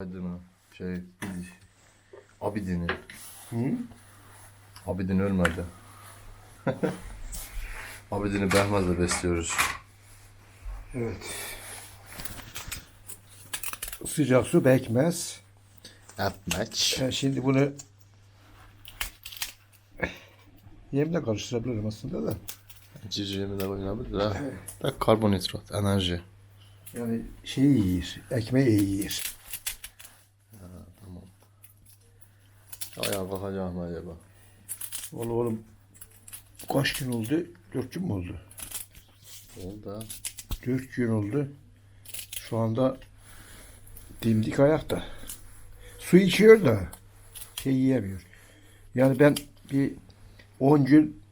Aydın'ı şey biz Abidin'i Hı? Abidin ölmedi. Abidin'i Behmez'le besliyoruz. Evet. Sıcak su bekmez. Etmeç. Ben şimdi bunu yemle karıştırabilirim aslında da. Cicimi de oynayabilir ha. Karbonhidrat, enerji. Yani şeyi yiyir, ekmeği iyi yiyir. Tamam. Ayağa kalkacağım mı acaba? Oğlum oğlum kaç gün oldu? Dört gün mü oldu? Oldu ha. Dört gün oldu. Şu anda dimdik ayakta. Su içiyor da şey yiyemiyor. Yani ben bir 10 gün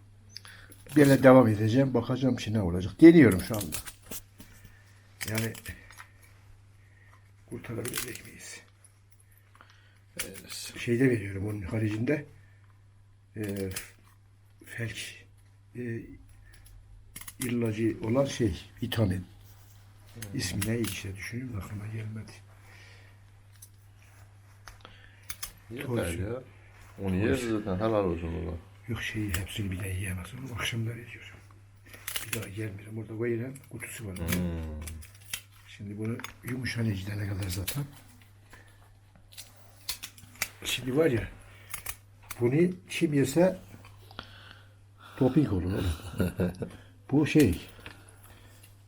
böyle devam edeceğim. Bakacağım şimdi ne olacak. Deniyorum şu anda. Yani kurtarabilecek miyiz? Evet. Şeyde veriyorum onun haricinde e, felç e, ilacı olan şey vitamin. İsmi ne işte düşünüyorum aklıma gelmedi. Yeter ya. Onu yeriz zaten helal olsun baba. Yok şeyi hepsini bir de yiyemez. Onu akşamları yiyorum. Bir daha gelmiyorum. Orada koyulan kutusu var. Hmm. Şimdi bunu yumuşanıyor gidene kadar zaten. Şimdi var ya bunu kim yese doping olur oğlum. Bu şey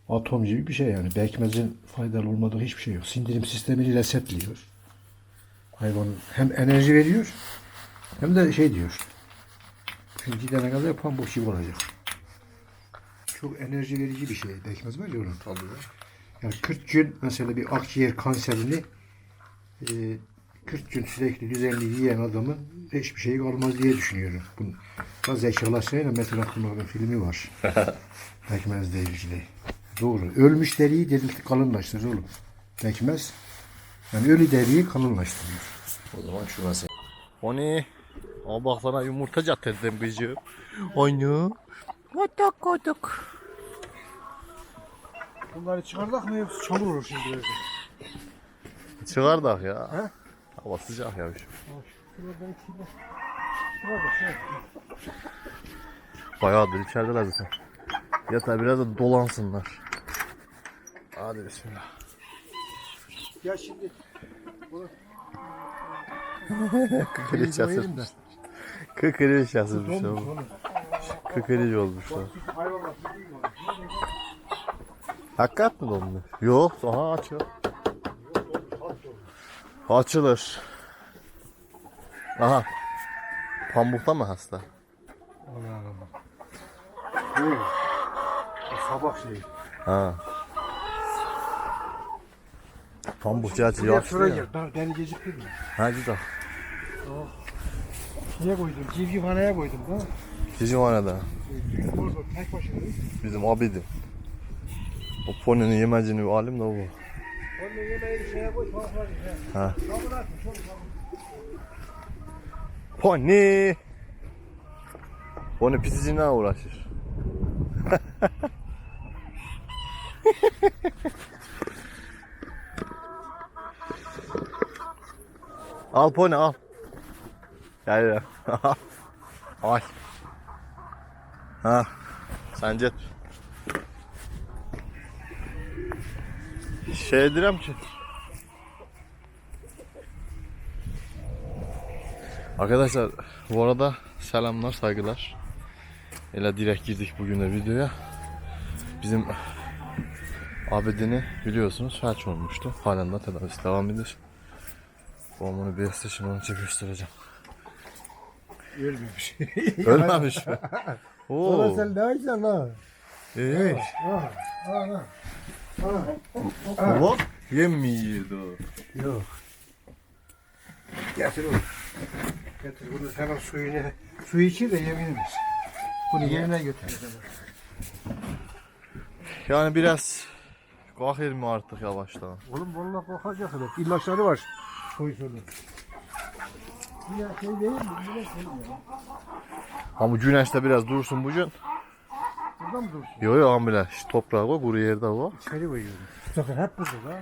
atom gibi bir şey yani. Bekmezin faydalı olmadığı hiçbir şey yok. Sindirim sistemini resetliyor. Hayvanın hem enerji veriyor hem de şey diyor. Çünkü gidene kadar pamuk gibi olacak. Çok enerji verici bir şey. Bekmez var ya onun. Tabii. Yani 40 gün mesela bir akciğer kanserini e, 40 gün sürekli düzenli yiyen adamın hiçbir şey kalmaz diye düşünüyorum. Bunun da zekalaşmayla Metin Akpınar'ın filmi var. Pekmezle ilgili. Doğru. Ölmüş deriyi delikli kalınlaştırır oğlum. Pekmez. Yani ölü deriyi kalınlaştırıyor. O zaman şu mesela. O ne? Ama bak sana yumurta getirdim kızım. Aynı. Koduk koduk. Bunları çıkardık mı yoksa çamur olur şimdi. Çıkardık ya. He? Hava sıcak ya. şu. Bayağıdır içerideler zaten. Yeter biraz da dolansınlar. Hadi bismillah. Ya şimdi da. yazılmış. Kıkırıç yazılmış ama. oğlum. Kıkırıç olmuşlar. Hakikat mi donmuş? Yok. Aha açıyor. Açılır. Aha. Pamukta mı hasta? Allah Allah. Bu, bu sabah şeyi. Ha. Gerçi Buraya yaşlı şuraya ya. gel. Ben, beni geciktirme. Hadi da. Niye koydum? Civcivhaneye koydum da. Başına. Bizim abidim. O poninin yemecini alayım da bu. Onu yemeği şeye koy. Tavuklar. Ha. Pony. Pony pisicine uğraşır. al pony al. Gel ya. al. Ha. Sen Şey direm ki. Arkadaşlar bu arada selamlar saygılar. Ele direkt girdik bugün de videoya. Bizim abidini biliyorsunuz felç olmuştu. Halen de tedavisi devam ediyor. Onu bir şimdi onu göstereceğim. Ölmemiş. Ölmemiş mi? Sonra Oo. sen ne yapacaksın ha? İyiymiş. Ha, ha, ha. Bak yemiyordu. Yok. Getir oğlum. Getir bunu hemen suyunu. Suyu içir de yeminimiz. Bunu yerine götür. Yani biraz kalkır mı artık yavaştan? Oğlum vallahi korkacak adam. İlaçları var. Soy sonu. Ya şey değil mi? Ama güneşte biraz dursun bugün. Burada mı dursun? Yo yo amile. Şu toprağa koy, kuru yerde var. İçeri koyuyorum. Sefer hep burada da.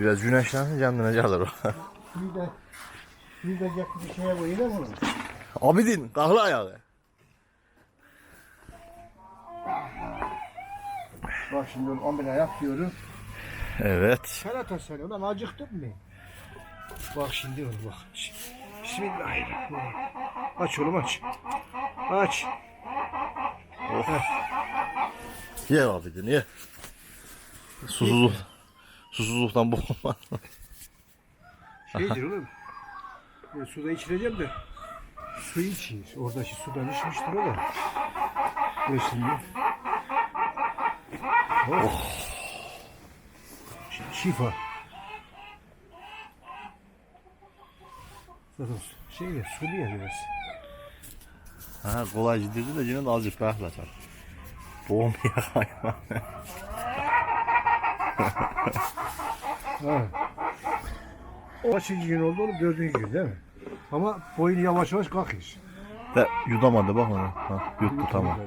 Biraz güneşlensin kendine gelir o. Bir de bir de yakın bir şeye koyayım mı? Abidin kalk ayağı. Bak şimdi onu 11 ayak diyorum. Evet. Salata sen ulan acıktın mı? Bak şimdi onu bak. Bismillahirrahmanirrahim. Aç oğlum aç. Aç. Ye abidin ye. Susuzluk. Susuzluktan boğulma. Şeydir oğlum. E, suda içireceğim de. Su içiyor. Oradaki sudan içmiştir o da. Şimdi. Oh. Şimdi şifa. Zaten şey ya sulu ya biraz. Ha kolay gidirdi de yine de azıcık bekleten. Boğulmaya hayvan. Ha. Kaçıncı gün oldu oğlum? Dördüncü gün değil mi? Ama boyun yavaş yavaş kalkıyor. De yutamadı bak onu. Ha, yuttu tamam.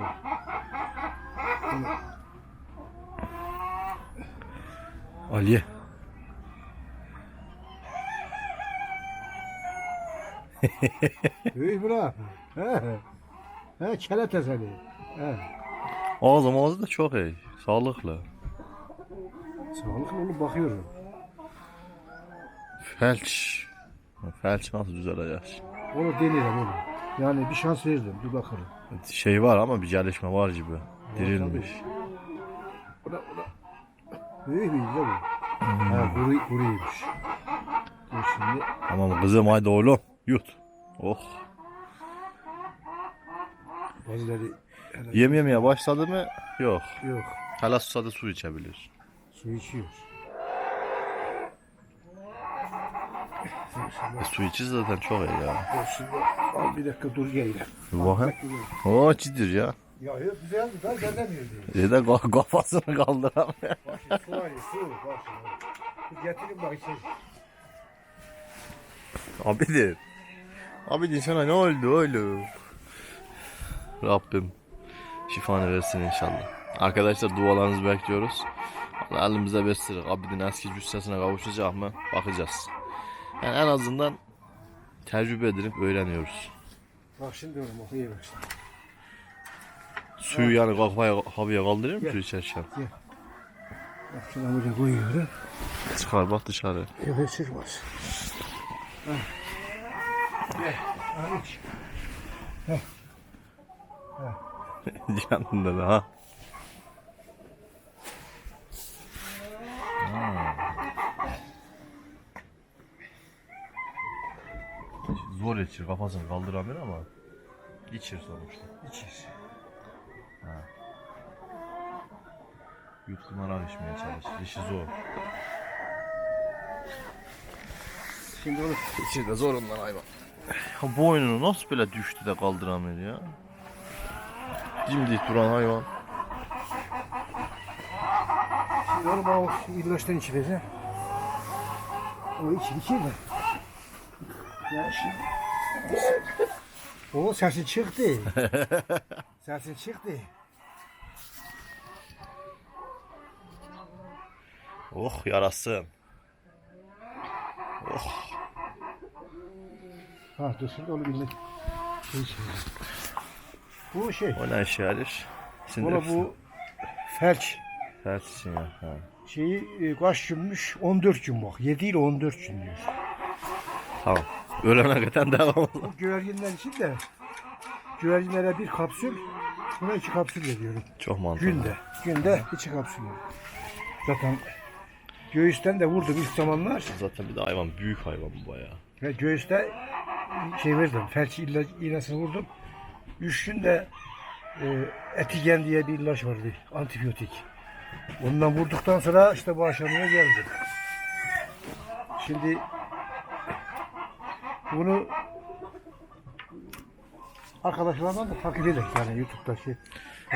Aliye. Büyük bırak. He. Seni. He. Ağzım ağzı da çok iyi. Sağlıklı. Sağlıklı olup bakıyorum. Felç. Felç nasıl düzelecek? Onu deneyelim oğlum. Yani bir şans verdim. Dur bakalım. Şey var ama bir gelişme var gibi. Dirilmiş. O da. Büyük müyüz değil mi? Ha kuru, kuruymuş. Dur şimdi. Tamam kızım haydi oğlum. Yut. Oh. Bazıları hele- Yem yemeye başladı mı? Yok. yok. Hala susadı su içebilir. Su içiyor. E, su içi zaten çok iyi ya. Dur şimdi. Al bir dakika dur gel. Bakayım. O cidir ya. Ya yok güzeldi. Ben gelemiyordu. Bir de ka- kafasını kaldıramıyor. Bak şimdi su var ya su. Bak şimdi. Getirin bak içeri. Abidin. Abidin sana ne oldu oğlum? Rabbim şifanı versin inşallah. Arkadaşlar dualarınızı bekliyoruz. Allah elimize bestir. Abidin eski cüssesine kavuşacak mı? Bakacağız. Yani en azından tecrübe edip öğreniyoruz. Bak şimdi oğlum bak iyi bak şimdi. Suyu yani kafaya havaya kaldırıyor mu içerken? Bak şuna böyle koyuyorum. Çıkar bak dışarı. Evet çıkmaz. Gel. Al iç. Yanında da ha. Zor içir kafasını kaldıramıyor ama içir sonuçta. İçir. Yutkunarak içmeye çalış. İşi zor. Şimdi onu İçir de zor ondan hayvan. Ya boynunu nasıl böyle düştü de kaldıramıyor ya? Dimdik duran hayvan. Şimdi onu bana ilaçtan içireceğim. O içir de. Ya şimdi. O sesin çıktı. sesin çıktı. Oh yarasın. Ha dur şimdi onu bilmek. Bu şey. O ne yarar? Şimdi Ona bu felç Ters için ya. Ha. şeyi e, kaç günmüş? 14 gün bak. 7 ile 14 gün diyor. Tamam. Ölene kadar devam olsun. Bu güvercinler için de güvercinlere bir kapsül, buna iki kapsül veriyorum. Çok mantıklı. Günde. Günde iki kapsül. Zaten göğüsten de vurdum ilk zamanlar. Zaten bir de hayvan büyük hayvan bu bayağı. Ve göğüste şey verdim. Felç illa, iğnesini vurdum. Üç günde e, etigen diye bir ilaç vardı. Antibiyotik. Ondan vurduktan sonra işte bu aşamaya geldi. Şimdi bunu arkadaşlarla da takip edelim yani YouTube'da şey.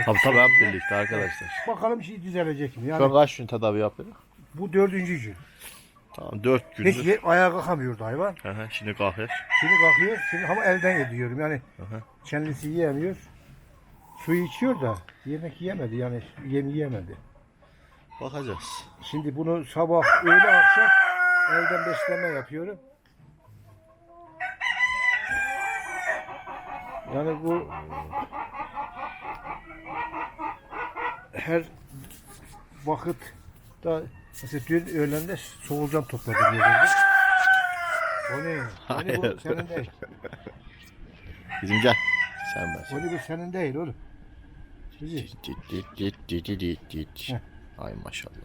Tabii tabii hep birlikte arkadaşlar. Bakalım şey düzelecek mi? Şu an Yani kaç gün tedavi yapıyor? bu dördüncü gün. Tamam 4 gündür. Hiç ayağa kalkamıyordu hayvan. Hı hı, Şimdi kalkıyor. Şimdi kalkıyor. Şimdi ama elden yediyorum. Yani hı. Kendisi yiyemiyor. Suyu içiyor da yemek yiyemedi. Yani yem yiyemedi. Bakacağız. Şimdi bunu sabah öğle akşam evden besleme yapıyorum. Yani bu her vakit da mesela dün öğlende soğulcan topladım yerinde. O ne? Ne bu senin değil. Bizim gel. Sen ben. O ne bu senin değil oğlum. Bizi. Heh. Ay maşallah.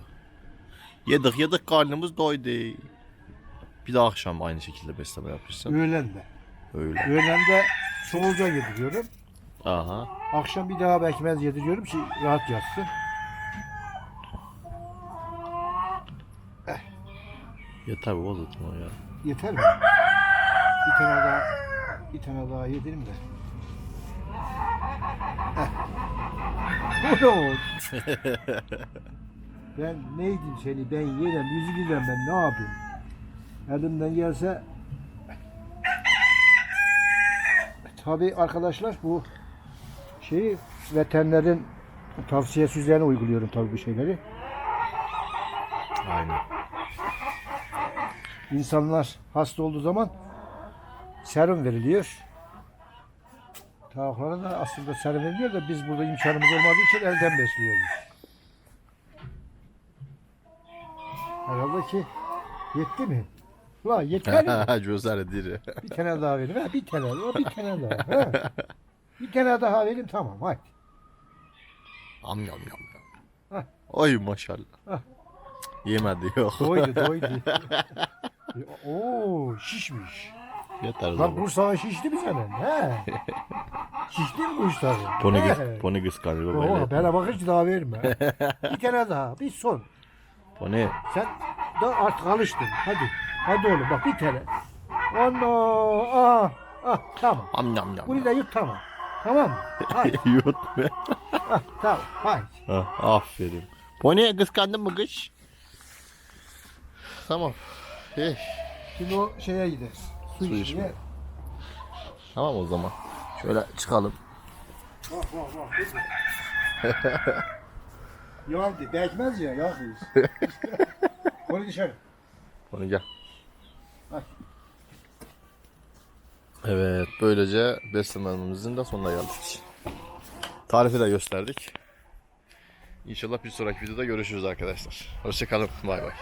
Yedik yedik karnımız doydu. Bir de akşam aynı şekilde besleme yapırsan. Öğlende. Öyle. Öğlende soğulcan yediriyorum. Aha. Akşam bir daha bekmez yediriyorum ki rahat yatsın. Yeter bu vazgeçme o ya. Yeter mi? Bir tane daha bir tane daha yedireyim de. Oldu? ben neydim seni ben yerim yüzü ben ne yapayım? Elimden gelse Tabi arkadaşlar bu şeyi veterinerin tavsiyesi üzerine uyguluyorum tabi bu şeyleri. Aynen. İnsanlar hasta olduğu zaman serum veriliyor. Tavuklara da aslında serum veriliyor da biz burada imkanımız olmadığı için elden besliyoruz. Herhalde ki yetti mi? Ulan yeter mi? Gözler diri. bir tane daha verin. Ha, bir tane daha, bir tane daha. Ha. Bir tane daha verin tamam hadi. Am yam yam Hah. Oy maşallah. Hah. Yemedi yok. Doydu doydu. Oo şişmiş. Yeter Lan zaman. kursağın şişti mi senin? He. Şişti mi kuşların? Pony, He. kıs, pony kıskanıyor Oo, böyle. bana bakınca daha verme. bir tane daha, bir son. Pony. Sen da artık alıştın. Hadi. Hadi oğlum bak bir tane. Ana, ah, ah, tamam. Am yam yam. Bunu da yut tamam. Tamam mı? Haydi. Yut be. ah, tamam. Haydi. Ha, aferin. Pony kıskandın mı kış? Tamam. Hey. Şimdi o şeye gideriz. Su, Su içmeye. Tamam o zaman. Şöyle çıkalım. Bak bak bak. Yandı. Bekmez ya. Yakıyız. Koy dışarı. Pony gel. Hadi. Evet, böylece beslememizin de sonuna geldik. Tarifi de gösterdik. İnşallah bir sonraki videoda görüşürüz arkadaşlar. Hoşçakalın. Bay bay.